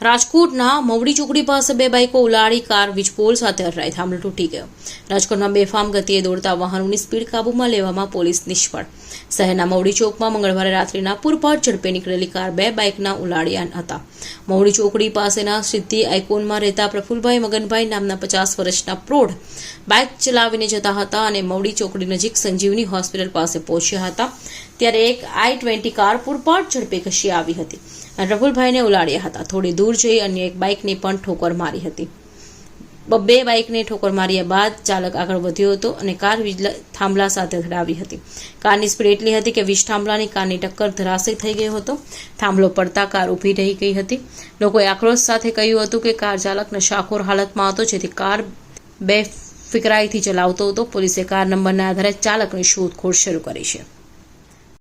રાજકોટના મવડી ચોકડી પાસે બે બાઇકો ઉલાડી કાર વીજપોલ સાથે અથડાઈ થાંભલો તૂટી ગયો. રાજકોટમાં બેફામ ગતિએ દોડતા વાહનોની સ્પીડ કાબૂમાં લેવામાં પોલીસ નિષ્ફળ. શહેરના મવડી ચોકમાં મંગળવારે રાત્રિના પૂરપાટ ઝડપે નીકળેલી કાર બે બાઇકના ઉલાડ્યા હતા. મવડી ચોકડી પાસેના સિદ્ધિ આઇકોનમાં રહેતા પ્રફુલભાઈ મગનભાઈ નામના પચાસ વર્ષના પ્રૌઢ બાઇક ચલાવીને જતા હતા અને મવડી ચોકડી નજીક સંજીવની હોસ્પિટલ પાસે પહોંચ્યા હતા, ત્યારે એક આઈ ટ્વેન્ટી કાર પૂરપાટ ઝડપે ઘસી આવી હતી અને પ્રફુલભાઈને ઉલાડ્યા હતા. થોડી દૂર જઈ અન્ય એક બાઇકને પણ ઠોકર મારી હતી. બે બાઇકને ઠોકર માર્યા બાદ ચાલક આગળ વધ્યો હતો અને કાર વીજ થાંભલા સાથે ધડાવી હતી. કારની સ્પીડ એટલી હતી કે વીજ થાંભલાની કારની ટક્કર ધરાશય થઈ ગયો હતો. થાંભલો પડતા કાર ઊભી રહી ગઈ હતી. લોકોએ આક્રોશ સાથે કહ્યું હતું કે કાર ચાલક નશાખોર હાલતમાં હતો, જેથી કાર બે ફિકરાઈથી ચલાવતો હતો. પોલીસે કાર નંબરના આધારે ચાલકની શોધખોળ શરૂ કરી છે.